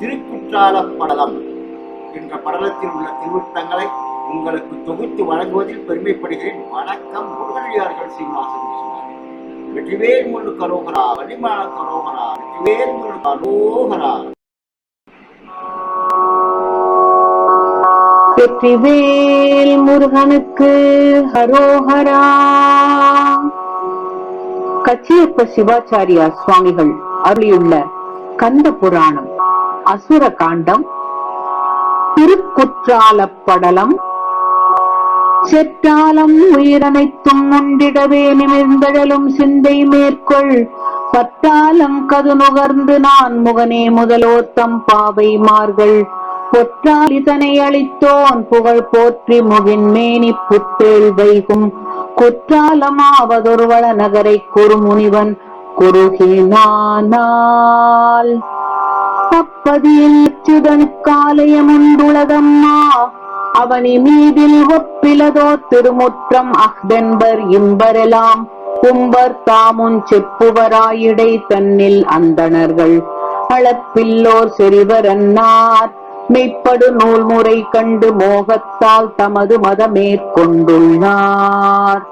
திருக்குற்றால படலம் என்ற படலத்தில் உள்ள திருவிட்டங்களை உங்களுக்கு தொகுத்து வழங்குவதில் பெருமைப்படுகிறேன். வணக்கம் முருகனடியார்கள் சீனிவாசன் வெற்றிவேல் முரு கரோகரா வள்ளிமான கரோகரா வெற்றிவேல் முரு கரோகரா. வெற்றிவேல் முருகனுக்கு ஹரோஹரா. கச்சியப்ப சிவாச்சாரியா சுவாமிகள் அருளியுள்ள கந்த புராணம். அசுர காண்டம் திருக்குற்றாலப் படலம் செற்றாலம் உயிரனைத்தும் உண்டிடவே நிமிர்ந்தழலும் சிந்தை மேற்கொள். பத்தாலம் கது நுகர்ந்து நான் முகனே முதலோத்தம் பாவை மார்கள். பொற்றால் இதனை அளித்தோன் புகழ் போற்றி முகின் மேனி புத்தேள் வைகும். குற்றாலமாவதொருவள நகரை குறுமுனிவன் குறுகினானால் தப்பதியில் அச்சுதனுக்காலயம் உண்டுளதம்மா அவனி மீதில் ஒப்பிலதோ திருமுற்றம் அஹ்தென்பர் இம்பரெலாம் கும்பர் தாமுன் செப்புவராயிடை தன்னில் அந்தணர்கள். அளப்பில்லோர் செறிவரன்னார். மெய்ப்படு நூல்முறை கண்டு மோகத்தால் தமது மதமேற்கொண்டுள்ளார்.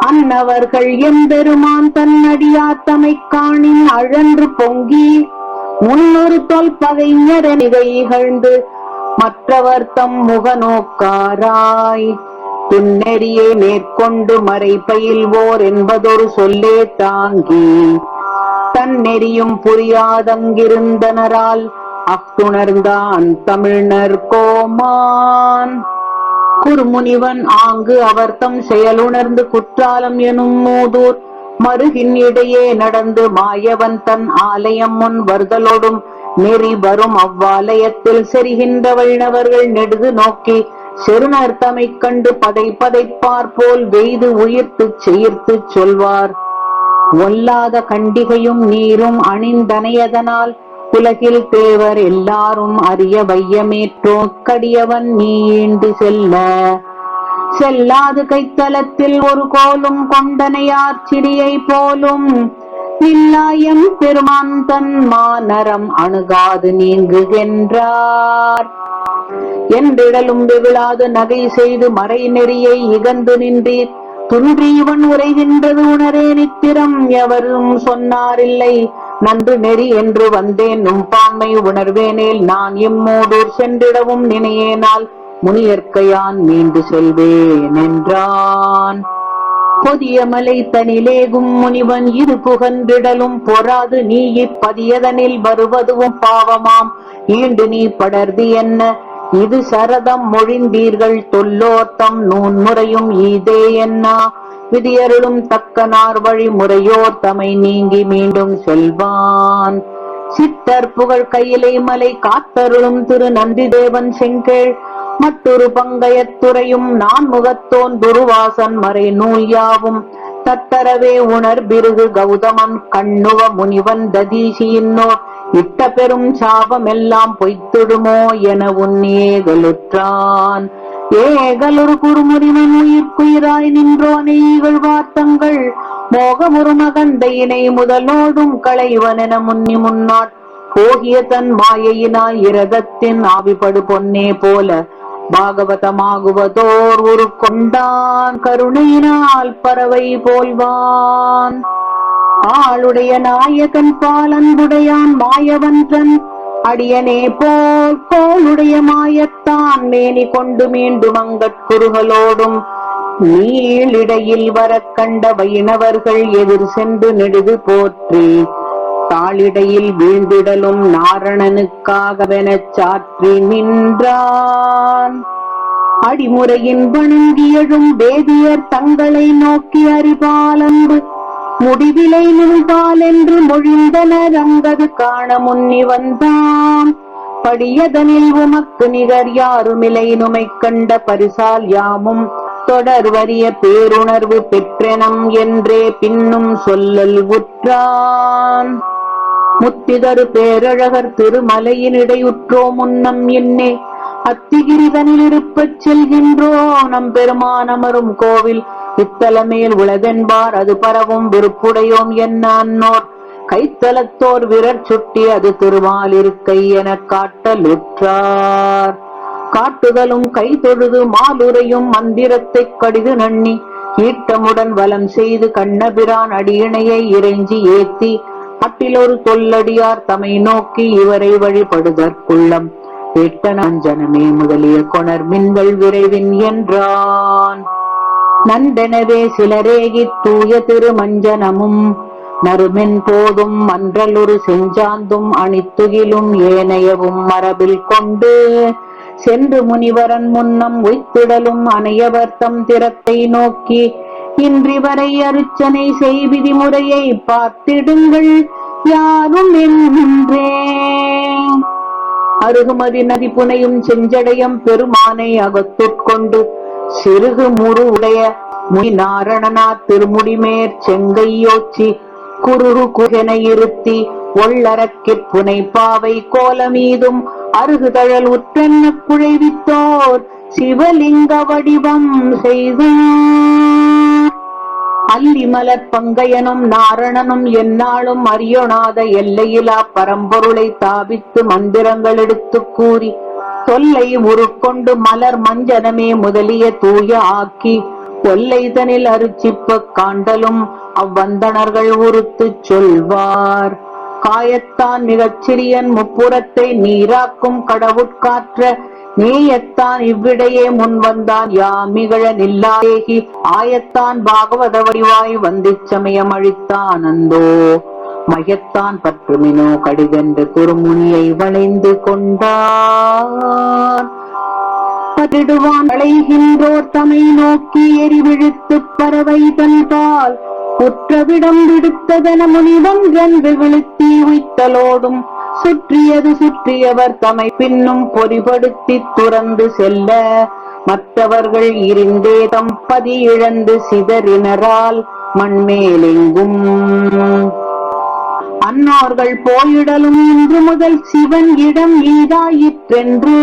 அன்னவர்கள் எம்பெருமான் தன்னடியார் தமை காணின் அழன்று பொங்கி முன்னொரு தொல் பகைஞரனிகை இகழ்ந்து மற்றவர் தம் முகநோக்காராய். துன்னெறியை மேற்கொண்டு மறை பயில்வோர் என்பதொரு சொல்லே தாங்கி. தன்னெறியும் புரியாதங்கிருந்தனரால் அத்துணர்ந்தான் தமிழ்நர் கோமான். குறுமுனிவன் ஆங்கு அவர்தம் செயலுணர்ந்து குற்றாலம் எனும் மூதூர் மருகின் இடையே நடந்து மாயவன் தன் ஆலயம் முன் வருதலோடும் நெறி வரும் அவ்வாலயத்தில் செரிகின்ற வைணவர்கள் நெடுது நோக்கி செருணர் கண்டு பதை பதைப்பார் போல் வெய்து உயிர்த்துச் செயிர்த்துச் சொல்வார். ஒல்லாத கண்டிகையும் நீரும் அணிந்தனையதனால் உலகில் தேவர் எல்லாரும் அறிய வையமேற்றோ கடியவன் நீண்டு செல்ல. செல்லாது கைத்தலத்தில் ஒரு கோலும் கொண்டனையார் சிறியை போலும். நில்லாயம் பெருமான் தன் மாநரம் அணுகாது நீங்குகின்றார். என்றிடலும் வெகுளாது நகை செய்து மறை நெறியை இகந்து நின்றீர். துன்றி இவன் உரைகின்றது உணரே நித்திரம். எவரும் சொன்னாரில்லை நன்று நெறி என்று வந்தேன். நும்பான்மை உணர்வேனேல் நான் இம்மூடூர் சென்றிடவும் நினையேனால் முனியற்கையான் மீண்டு செல்வேன் என்றான் பொதிய மலை தனிலேகும் முனிவன் இரு புகன்றிடலும் பொறாது நீ இப்பதியதனில் வருவதுவும் பாவமாம். ஈண்டு நீ படர்தி என்ன? இது சரதம் மொழிந்தீர்கள் தொல்லோர்த்தம் நூன்முறையும் இதே என்னா? விதியருளும் தக்கனார் வழி முறையோர் தமை நீங்கி மீண்டும் செல்வான். சித்தர் புகழ் கையிலை மலை காத்தருளும் திரு நந்திதேவன் செங்கேள். மற்றொரு பங்கயத்துறையும் நான் முகத்தோன் துருவாசன் மறை நூல் யாவும். தத்தரவே உணர் பிருகு கௌதமன் கண்ணுவ முனிவன் ததீசியின்னோர் இட்ட பெரும் சாபம் எல்லாம் பொய்த்திடுமோ என உன்னேகலுற்றான். ஏகலொரு குறுமுறிவன் உயிர்க்குயிராய் நின்றோனே இகழ்வார் தங்கள் மோகமுறு மகந்தையினை முதலோடும் களைவனென முன்னி முன்னாட். போகிய தன் மாயையினாய் இரதத்தின் ஆவிப்படு பொன்னே போல பாகவதமாகுவதோர் ஒரு கொண்டான் கருணையினால் பறவை போல்வான். ஆளுடைய நாயகன் பால் அன்புடையான் மாயவன்றன் அடியனே போல் கோளுடைய மாயத்தான் மேனி கொண்டு மீண்டும் அங்கட்குறுகளோடும் நீளிடையில் வர கண்ட வைணவர்கள் எதிர் சென்று நெடுது போற்றி தாளிடையில் வீழ்ந்திடலும் நாரணனுக்காகவெனச் சாற்றி நின்றான். அடிமுறையின் வணங்கியழும் வேதியர் தங்களை நோக்கி அறிவாலன்பு முடிவிலை நின்பால் என்று மொழிந்தனர் அங்கது காண முன்னி வந்தாம் படியதனில் உமக்கு நிகர் யாருமிலை நுமை கண்ட பரிசால் யாமும் தொடர் வரிய பேருணர்வு பெற்றெனம் என்றே பின்னும் சொல்லல் உற்றான். முத்திதரு பேரழகர் திருமலையினிடையுற்றோ முன்னம் என்னே. அத்திகிரிதனில் இருப்பச் செல்கின்றோ நம் பெருமான் அமரும் கோவில். இத்தலமேல் உளதென்பார் அது பரவும் விருப்புடையோம் என்ன அன்னோர். கைத்தலத்தோர் விரற் சுட்டி அது திருமாலிருக்கை எனக் காட்டலுற்றார். காட்டுதலும் கை தொழுது மாலுரையும் மந்திரத்தைக் கடிது நண்ணி ஈட்டமுடன் வலம் செய்து கண்ணபிரான் அடியிணையை இறைஞ்சி ஏத்தி அட்டிலொரு தொல்லடியார் தமை நோக்கி இவரை வழிபடுதற்குள்ளம் எட்டனஞ்சனமே முதலிய கொணர் மின்கள் விரைவின் என்றான். நந்தெனவே சிலரேகித் தூய திருமஞ்சனமும் நறுமின் போதும் மன்றலொரு செஞ்சாந்தும் அணித்துகிலும் ஏனையவும் மரபில் கொண்டு சென்று முனிவரன் முன்னம் உய்த்திடலும் அணையவர் தம் திறத்தை நோக்கி இன்றிவரை அருச்சனை செய் விதிமுறையை பார்த்திடுங்கள். யாரும் என்றே அருகுமதி நதி புனையும் செஞ்சடையம் பெருமானை அகத்துட்கொண்டு சிறுகு முறு உடைய முனி நாரணனா திருமுடிமேற் செங்கையோச்சி குருகு குகென இருத்தி ஒள்ளரக்கிற் புனை பாவை கோலமீதும் அருகுதழல் உற்றென்ன குழைவித்தோர் சிவலிங்க வடிவம் செய்து அல்லிமலர் பங்கையனும் நாரணனும் எந்நாளும் அறியொணாத எல்லையிலா பரம்பொருளை தாவித்து மந்திரங்கள் எடுத்துக் கூறி தொல்லை உருக்கொண்டு மலர் மஞ்சனமே முதலிய தூய ஆக்கி கொல்லைதனில் அருச்சிப்ப காண்டலும் அவ்வந்தனர்கள் உறுத்துச் சொல்வார். காயத்தான் மிகச்சிறியன் முப்புறத்தை நீராக்கும் கடவுட்காற்ற நீயத்தான் இவ்விடையே முன் வந்தான் யாமிகழ நில்லாதேகி ஆயத்தான் பாகவத வடிவாய் வந்திச் சமயம் அழித்தான் அந்தோ. மையத்தான் பற்றுமினோ கடிதென்று குறுமுனியை வளைந்து கொண்டான். பதிடுவான் அழைகின்றோர் தமை நோக்கி எரிவிழுத்து பறவை தன்பால். குற்றவிடம் விடுத்ததன முனிவன் என்று விழுத்தி உய்த்தலோடும் சுற்றியது சுற்றியவர் தமை பின்னும் பொறிபடுத்தி துறந்து செல்ல. மற்றவர்கள் இருந்தே தம்பதி இழந்து சிதறினரால் மண்மேலெங்கும். அன்னோர்கள் போயிடலும் இன்று முதல் சிவன் இடம் ஈதாயிற்றென்று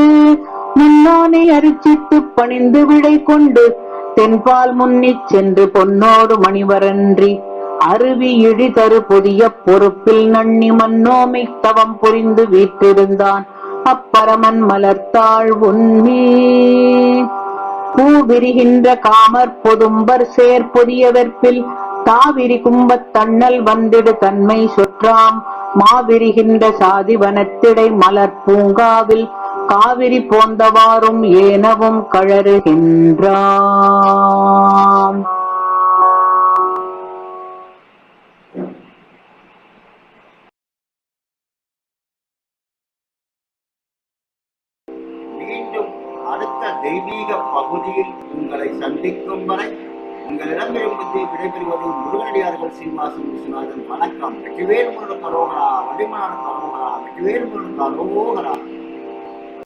முன்னோனை அரிச்சித்து பணிந்து விடை கொண்டு தென்பால் முன்னிச் சென்று பொன்னோடு மணிவரன்றி அருவி இழிதரு புதிய பொறுப்பில் நன்னி மன்னோமை தவம் புரிந்து வீற்றிருந்தான். அப்பரமன் மலர்த்தாள் உன்மே. பூ விரிகின்ற காமர் பொதும்பர் சேர் புதிய வெற்பில் தாவிரி கும்பத் தன்னல் வந்திடு தன்மை சொற்றாம். மாவிரிகின்ற சாதி வனத்திடை மலர் பூங்காவில் காவிரி போந்தவாறும் ஏனவும் கழறுகின்றாம். மீண்டும் அடுத்த தெய்வீக பகுதியில் உங்களை சந்திக்கும் வரை உங்களிடமிருந்து விடைபெறுவது முருகனடியார்கள் சீனிவாசன் விஸ்வநாதன். வணக்கம். வெற்றிவேல் முருகன் கரோகரா வடிமனான கரோகரா வெற்றிவேல் முருகன் கரோகரா